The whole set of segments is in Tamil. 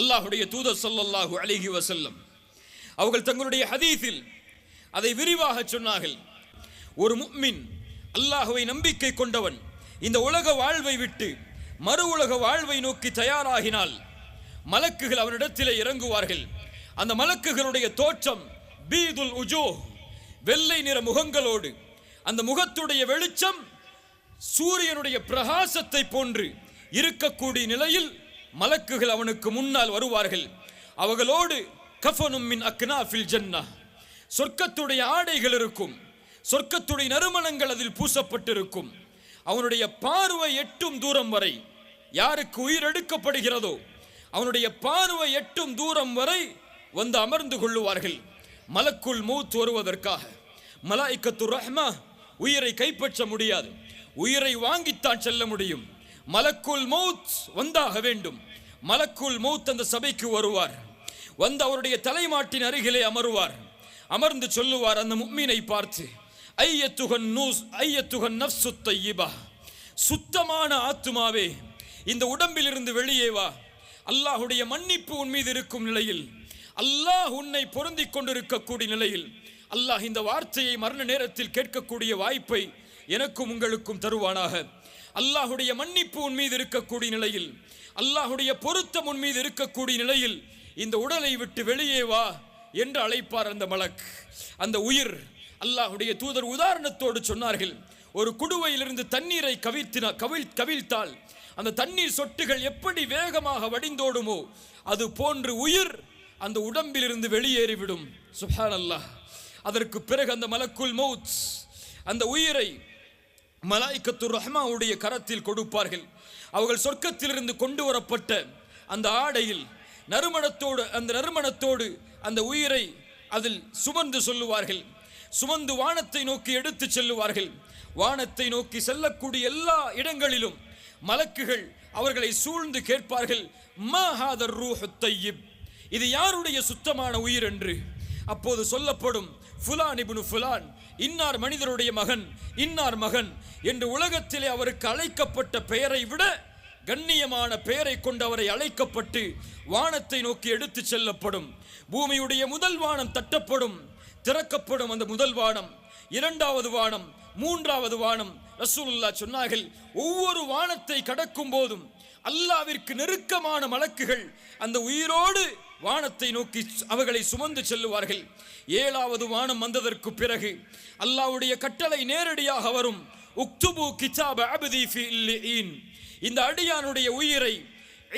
அல்லாஹுடைய தூதர் சொல்லல்லாஹு அலைஹி வசல்லம் அவர்கள் தங்களுடைய ஹதீஸில் அதை விரிவாக சொன்னார்கள். ஒரு முக்மின் அல்லாஹுவை நம்பிக்கை கொண்டவன் இந்த உலக வாழ்வை விட்டு மறு உலக வாழ்வை நோக்கி தயாராகினால் மலக்குகள் அவனிடத்திலே இறங்குவார்கள். அந்த மலக்குகளுடைய தோற்றம் பீதுல் உஜோ வெள்ளை நிற முகங்களோடு அந்த முகத்துடைய வெளிச்சம் சூரியனுடைய பிரகாசத்தை போன்று இருக்கக்கூடிய நிலையில் மலக்குகள் அவனுக்கு முன்னால் வருவார்கள். அவர்களோடு கஃபனும் மின் அக்னாஃபில் ஜன்னா சொர்க்கத்துடைய ஆடைகள் இருக்கும். சொர்க்கத்துடைய நறுமணங்கள் அதில் பூசப்பட்டிருக்கும். அவனுடைய பார்வை எட்டும் தூரம் வரை யாருக்கு உயிர் எடுக்கப்படுகிறதோ அவனுடைய பார்வை எட்டும் தூரம் வரை வந்து அமர்ந்து கொள்ளுவார்கள். மலக்குள் மூத்து வருவதற்காக. மலாய்க்கத்து ரஹ்மா உயிரை கைப்பற்ற முடியாது. உயிரை வாங்கித்தான் செல்ல முடியும். மலக்குல் மௌத் வந்தாக வேண்டும். மலக்குல் மௌத் அந்த சபைக்கு வருவார். வந்து அவருடைய தலைமாட்டின் அருகிலே அமருவார். அமர்ந்து சொல்லுவார் அந்த முக்மீனை பார்த்து ஐயத்துகன் நூஸ் ஐயத்துகன் நஃப்சு தையிபா. சுத்தமான ஆத்துமாவே இந்த உடம்பிலிருந்து வெளியே வா. அல்லாஹுடைய மன்னிப்பு உன் மீது இருக்கும் நிலையில். அல்லாஹ் உன்னை பொருந்தி கொண்டிருக்கக்கூடிய நிலையில். அல்லாஹ் இந்த வார்த்தையை மரண நேரத்தில் கேட்கக்கூடிய வாய்ப்பை எனக்கும் உங்களுக்கும் தருவானாக. அல்லாஹுடைய மன்னிப்பு உன் மீது இருக்கக்கூடிய நிலையில் அல்லாஹுடைய பொருத்தம் உன் மீது இருக்கக்கூடிய நிலையில் இந்த உடலை விட்டு வெளியே வா என்று அழைப்பார் அந்த மலக். அந்த உயிர் அல்லாஹுடைய தூதர் உதாரணத்தோடு சொன்னார்கள் ஒரு குடுவையிலிருந்து தண்ணீரை கவிழ்த்தின கவிழ் கவிழ்த்தால் அந்த தண்ணீர் சொட்டுகள் எப்படி வேகமாக வடிந்தோடுமோ அது போன்று உயிர் அந்த உடம்பிலிருந்து வெளியேறிவிடும். சுஹான் அல்லாஹ் அதற்கு பிறகு அந்த மலக்குள் மௌத் அந்த உயிரை மலாய்க்கத்து ரஹ்மாவுடைய கரத்தில் கொடுப்பார்கள். அவர்கள் சொர்க்கத்திலிருந்து கொண்டு வரப்பட்ட அந்த ஆடையில் நறுமணத்தோடு அந்த நறுமணத்தோடு அந்த உயிரை அதில் சுமந்து சொல்லுவார்கள். சுமந்து வானத்தை நோக்கி எடுத்து செல்லுவார்கள். வானத்தை நோக்கி செல்லக்கூடிய எல்லா இடங்களிலும் மலக்குகள் அவர்களை சூழ்ந்து கேட்பார்கள். மாஹாதர் ரூஹு தையிப். இது யாருடைய சுத்தமான உயிர் என்று? அப்போது சொல்லப்படும் ஃபுலான் இபுனு ஃபுலான். இன்னார் மனிதருடைய மகன் இன்னார் மகன் என்று உலகத்திலே அவருக்கு அழைக்கப்பட்ட பெயரை விட கண்ணியமான பெயரை கொண்டு அவரை அழைக்கப்பட்டு வானத்தை நோக்கி எடுத்துச் செல்லப்படும். பூமியுடைய முதல் வானம் தட்டப்படும் திறக்கப்படும் அந்த முதல் வானம் இரண்டாவது வானம் மூன்றாவது வானம். ரசூலுல்லாஹ் சொன்னார்கள் ஒவ்வொரு வானத்தை கடக்கும் போதும் அல்லாவிற்கு நெருக்கமான மலக்குகள் அந்த உயிரோடு வானத்தை நோக்கி அவர்களை சுமந்து செல்லுவார்கள். ஏழாவது வானம் வந்ததற்கு பிறகு அல்லாவுடைய கட்டளை நேரடியாக வரும். உக்துபு கிச்சாப அபதி இந்த அடியானுடைய உயிரை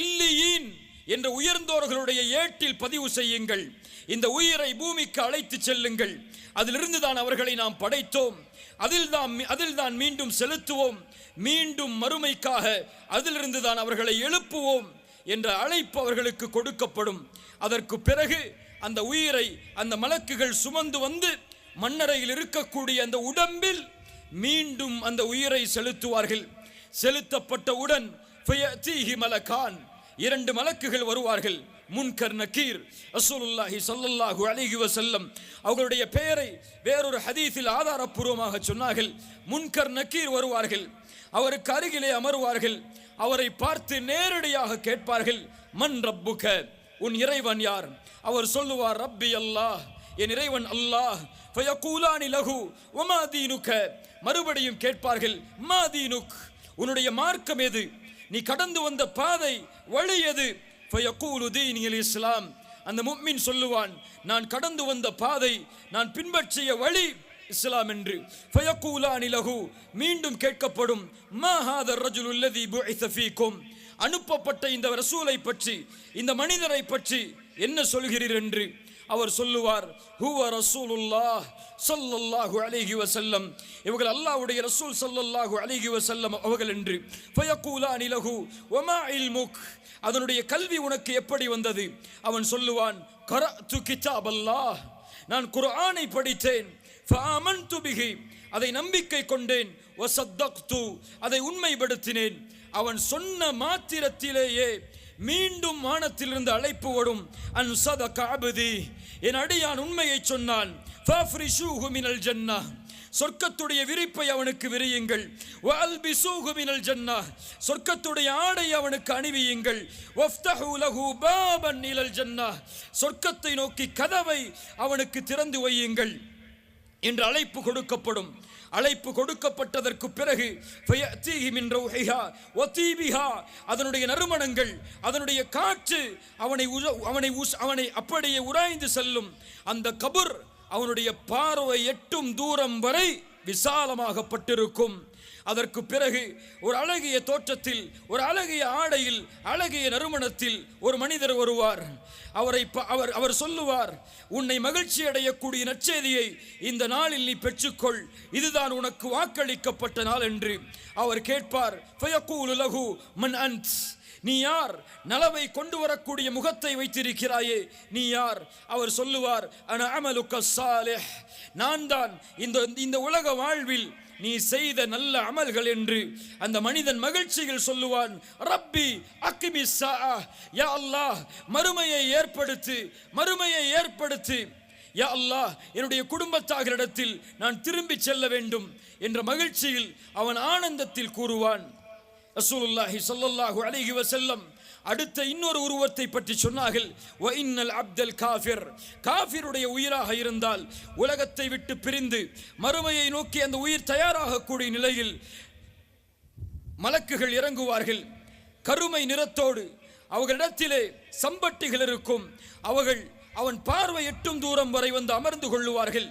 இல்லியின் என்ற உயர்ந்தோர்களுடைய ஏட்டில் பதிவு செய்யுங்கள். இந்த உயிரை பூமிக்கு அழைத்து செல்லுங்கள். அதிலிருந்து தான் அவர்களை நாம் படைத்தோம். அதில் தான் அதில் தான் மீண்டும் செலுத்துவோம். மீண்டும் மறுமைக்காக அதிலிருந்து தான் அவர்களை எழுப்புவோம். என்ற அழைப்பு அவர்களுக்கு கொடுக்கப்படும். அதற்கு பிறகு அந்த உயிரை அந்த மலக்குகள் சுமந்து வந்து மண்ணறையில் இருக்கக்கூடிய அந்த உடம்பில் மீண்டும் அந்த உயிரை செலுத்துவார்கள். செலுத்தப்பட்டவுடன் ஃபயத்தீஹி இரண்டு மலக்குகள் வருவார்கள். முன்கர் நக்கீர் அசூலுல்லாஹி சொல்லல்லாஹு அலிஹி வசல்லம் அவர்களுடைய பெயரை வேறொரு ஹதீஸில் ஆதாரப்பூர்வமாக சொன்னார்கள். முன்கர் நக்கீர் வருவார்கள். அவருக்கு அருகிலே அமருவார்கள். அவரை பார்த்து நேரடியாக கேட்பார்கள் மண் ரப்புக உன் இறைவன் யார்? அவர் சொல்லுவார் ரப்பி அல்லாஹ் என் இறைவன் அல்லாஹ் ஃபயகூலானி லகு உமா தீனுக. மறுபடியும் கேட்பார்கள் மா தீனுக் உன்னுடைய மார்க்கம் எது? நீ கடந்து வந்த பாதை வழி எது? ஃபயகூலு தீனியல் இஸ்லாம். அந்த முக்மின் சொல்லுவான் நான் கடந்து வந்த பாதை நான் பின்பற்றிய வழி இஸ்லாம் என்று ஃபயகூலானி லஹு மீண்டும் கேட்கப்படும் மா ஹாதர் ரஜுல் அல்லதி புஇஸ அனுப்பப்பட்ட இந்த ரசூலை பற்றி இந்த மனிதரை பற்றி என்ன சொல்கிறீர் என்று அவர் சொல்லுவார் ஹுவ ரசூலுல்லாஹ் சல்லல்லாஹு அலிஹி வசல்லம் இவர்கள் அல்லாஹ்வுடைய ரசூல் சல்லல்லாஹு அலிஹி வசல்லம் அவர்கள் என்று. ஃபயகூலானி லஹு வமா இல்முக்? அதனுடைய கல்வி உனக்கு எப்படி வந்தது? அவன் சொல்லுவான் கரஅத்து கிதாபல்லாஹ். நான் குர்ஆனை படித்தேன் ஃபஆமன்து பிஹி அதை நம்பிக்கை கொண்டேன். ஒசத்தக்து அதை உண்மைப்படுத்தினேன். அவன் சொன்ன மாத்திரத்திலேயே மீண்டும் வானத்திலிருந்து அழைப்பு வரும். அன் சத காபதி என் அடியான் உண்மையை சொன்னான். ஃபஃப்ரிஷூஹு மினல் ஜன்னா சொர்க்கத்துடைய விரிப்பை அவனுக்கு விரியுங்கள். வால் மினல் ஜன்னா சொர்க்கத்துடைய ஆடை அவனுக்கு அணிவியுங்கள். வஃப்தஹு லஹு பாபன் இலல் ஜன்னா சொர்க்கத்தை நோக்கி கதவை அவனுக்கு திறந்து வையுங்கள். என்று அழைப்பு கொடுக்கப்படும். அழைப்பு கொடுக்கப்பட்டதற்கு பிறகு அதனுடைய நறுமணங்கள் அதனுடைய காற்று அவனை அவனை அவனை அப்படியே உராய்ந்து செல்லும். அந்த கபுர் அவனுடைய பார்வை எட்டும் தூரம் வரை விசாலமாகப்பட்டிருக்கும். அதற்கு பிறகு ஒரு அழகிய தோற்றத்தில் ஒரு அழகிய ஆடையில் அழகிய நறுமணத்தில் ஒரு மனிதர் வருவார். அவரை ப- அவர் அவர் சொல்லுவார் உன்னை மகிழ்ச்சி அடையக்கூடிய நற்செய்தியை இந்த நாளில் நீ பெற்றுக்கொள். இதுதான் உனக்கு வாக்களிக்கப்பட்ட நாள் என்று அவர் கேட்பார். "ஃபயக்கூலு மன் அன்ஸ். நீ யார்? நலவை கொண்டு வரக்கூடிய முகத்தை வைத்திருக்கிறாயே நீ யார்? அவர் சொல்லுவார் அமலுக்க நான் தான் இந்த இந்த உலக வாழ்வில் நீ செய்த நல்ல அமல்கள் என்று அந்த மனிதன் மகிழ்ச்சியில் சொல்லுவான். ரப்பி அக்கிமி யா அல்லாஹ் மறுமையை ஏற்படுத்து மறுமையை ஏற்படுத்து. யா அல்லாஹ் என்னுடைய குடும்பத்தாரிடத்தில் நான் திரும்பி செல்ல வேண்டும் என்ற மகிழ்ச்சியில் அவன் ஆனந்தத்தில் கூறுவான். ரசூலுல்லாஹி சொல்லல்லாஹு அலைஹி செல்லம் அடுத்த இன்னொரு உருவத்தை பற்றி சொன்னார்கள். வ இன்னல் அப்தல் காஃபிர். காஃபிருடைய உயிராக இருந்தால் உலகத்தை விட்டு பிரிந்து மறுமையை நோக்கி அந்த உயிர் தயாராகக்கூடிய நிலையில் மலக்குகள் இறங்குவார்கள். கருமை நிறத்தோடு அவர்களிடத்திலே சம்பட்டிகள் இருக்கும். அவர்கள் அவன் பார்வை எட்டும் தூரம் வரை வந்து அமர்ந்து கொள்ளுவார்கள்.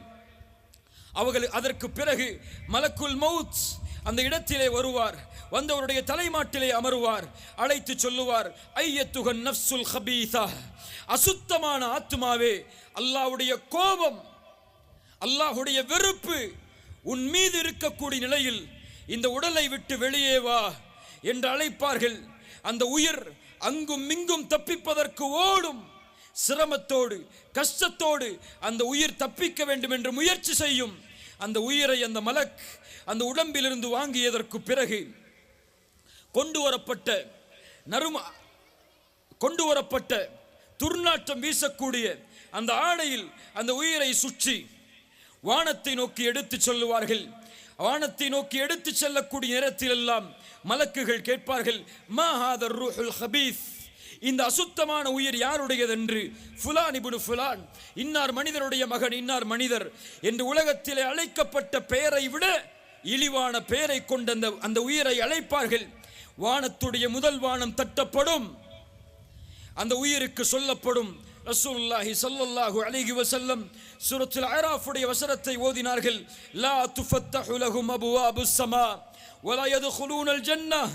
அவர்கள் அதற்கு பிறகு மலக்குல் மவுத் அந்த இடத்திலே வருவார். வந்தவருடைய தலைமாட்டிலே அமருவார். அழைத்து சொல்லுவார் ஐயத்துகன் நப்சுல் ஹபீதா அசுத்தமான ஆத்மாவே அல்லாவுடைய கோபம் அல்லாஹ்வுடைய வெறுப்பு உன் மீது இருக்கக்கூடிய நிலையில் இந்த உடலை விட்டு வெளியே வா என்று அழைப்பார்கள். அந்த உயிர் அங்கும் இங்கும் தப்பிப்பதற்கு ஓடும் சிரமத்தோடு கஷ்டத்தோடு அந்த உயிர் தப்பிக்க வேண்டும் என்று முயற்சி செய்யும் அந்த உயிரை அந்த மலக் அந்த உடம்பிலிருந்து வாங்கியதற்கு பிறகு கொண்டு வரப்பட்ட நறும கொண்டு வரப்பட்ட துர்நாற்றம் வீசக்கூடிய அந்த ஆடையில் அந்த உயிரை சுற்றி வானத்தை நோக்கி எடுத்து சொல்லுவார்கள். வானத்தை நோக்கி எடுத்துச் செல்லக்கூடிய நேரத்தில் எல்லாம் மலக்குகள் கேட்பார்கள் மஹாதர் ஹாதர் ரூஹுல் ஹபீஸ்? இந்த அசுத்தமான உயிர் யாருடையதென்று? ஃபுலான் இபுனு ஃபுலான். இன்னார் மனிதருடைய மகன் இன்னார் மனிதர். என்று உலகத்திலே அழைக்கப்பட்ட பெயரை விட இழிவான பெயரை கொண்ட அந்த அந்த உயிரை அழைப்பார்கள். வானத்துடைய முதல் வானம் தட்டப்படும். அந்த உயிருக்கு சொல்லப்படும். ரசூலுல்லாஹி ஸல்லல்லாஹு அலைஹி வஸல்லம் சூரத்துல் அராஃபுடைய வசனத்தை ஓதினார்கள். லா துஃபத்தஹு லஹும் அபுவாபுஸ் ஸமா வலா யதுகுலூனல் ஜன்னah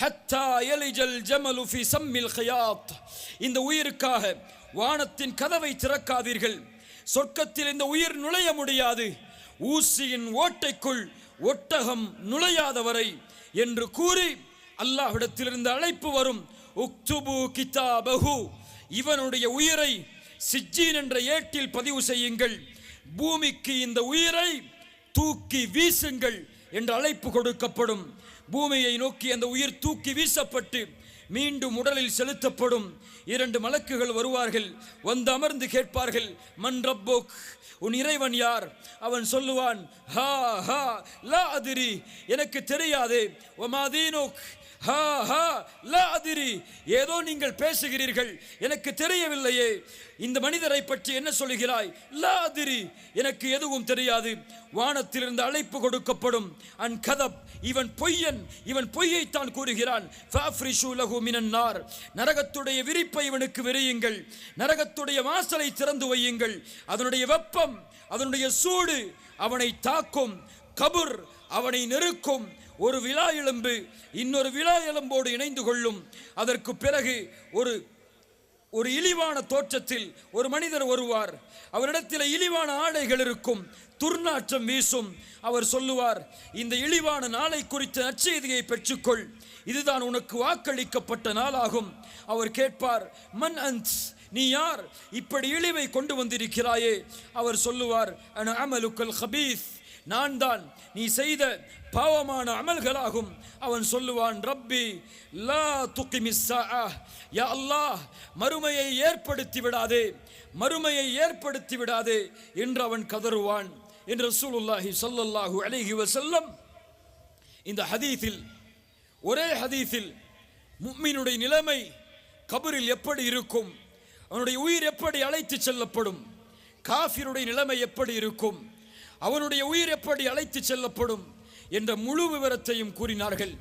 ஹத்தா யலிஜல் ஜமலு ஃபி சம்மில் ஹியாத் இந்த உயிருக்காக வானத்தின் கதவை திறக்காதீர்கள். சொர்க்கத்தில் இந்த உயிர் நுழைய முடியாது. ஊசியின் ஓட்டைக்குள் ஒட்டகம் நுழையாதவரை என்று கூறி அல்லாஹ்விடத்திலிருந்து அழைப்பு வரும். உக்துபு கிதாபஹு. இவனுடைய உயிரை சிஜ்ஜீன் என்ற ஏட்டில் பதிவு செய்யுங்கள். பூமிக்கு இந்த உயிரை தூக்கி வீசுங்கள் என்ற அழைப்பு கொடுக்கப்படும். பூமியை நோக்கி அந்த உயிர் தூக்கி வீசப்பட்டு மீண்டும் உடலில் செலுத்தப்படும். இரண்டு மலக்குகள் வருவார்கள். வந்து அமர்ந்து கேட்பார்கள் மன் ரப்போக் உன் இறைவன் யார்? அவன் சொல்லுவான் ஹா ஹா லா அதிரி எனக்கு தெரியாதே. ஒமாதீனோக் ஹா ஹா லா அதிரி. ஏதோ நீங்கள் பேசுகிறீர்கள். எனக்கு தெரியவில்லையே. இந்த மனிதரை பற்றி என்ன சொல்கிறாய்? லா அதிரி. எனக்கு எதுவும் தெரியாது. வானத்திலிருந்து அழைப்பு கொடுக்கப்படும். அன் கதப். இவன் பொய்யன். இவன் பொய்யைத்தான் கூறுகிறான். ஃபாஃப்ரிஷு நார். நரகத்துடைய விரிப்பை இவனுக்கு விரியுங்கள் நரகத்துடைய வாசலை திறந்து வையுங்கள். அதனுடைய வெப்பம் அதனுடைய சூடு அவனை தாக்கும். கபுர் அவனை நெருக்கும். ஒரு விழா எலும்பு இன்னொரு விழா எலும்போடு இணைந்து கொள்ளும். அதற்கு பிறகு ஒரு ஒரு இழிவான தோற்றத்தில் ஒரு மனிதர் வருவார். அவரிடத்தில் இழிவான ஆடைகள் இருக்கும். துர்நாற்றம் வீசும். அவர் சொல்லுவார் இந்த இழிவான நாளை குறித்த நற்செய்தியை பெற்றுக்கொள். இதுதான் உனக்கு வாக்களிக்கப்பட்ட நாளாகும். அவர் கேட்பார் மன் அன்ஸ் நீ யார்? இப்படி இழிவை கொண்டு வந்திருக்கிறாயே. அவர் சொல்லுவார் அமலுக்கல் ஹபீஸ் நான் தான் நீ செய்த பாவமான அமல்களாகும். அவன் சொல்லுவான் ரப்பி லா துக்கிமிஸ் யா அல்லாஹ் மறுமையை ஏற்படுத்தி விடாதே. மறுமையை ஏற்படுத்தி விடாதே என்று அவன் கதறுவான் என்று ரசூலுல்லாஹி ஸல்லல்லாஹு அலைஹி வஸல்லம் இந்த ஹதீஸில் ஒரே ஹதீஸில் முஃமினுடைய நிலைமை கபரில் எப்படி இருக்கும்? அவனுடைய உயிர் எப்படி அழைத்து செல்லப்படும்? காஃபிருடைய நிலைமை எப்படி இருக்கும்? அவனுடைய உயிர் எப்படி அழைத்து செல்லப்படும் என்ற முழு விவரத்தையும் கூறினார்கள்.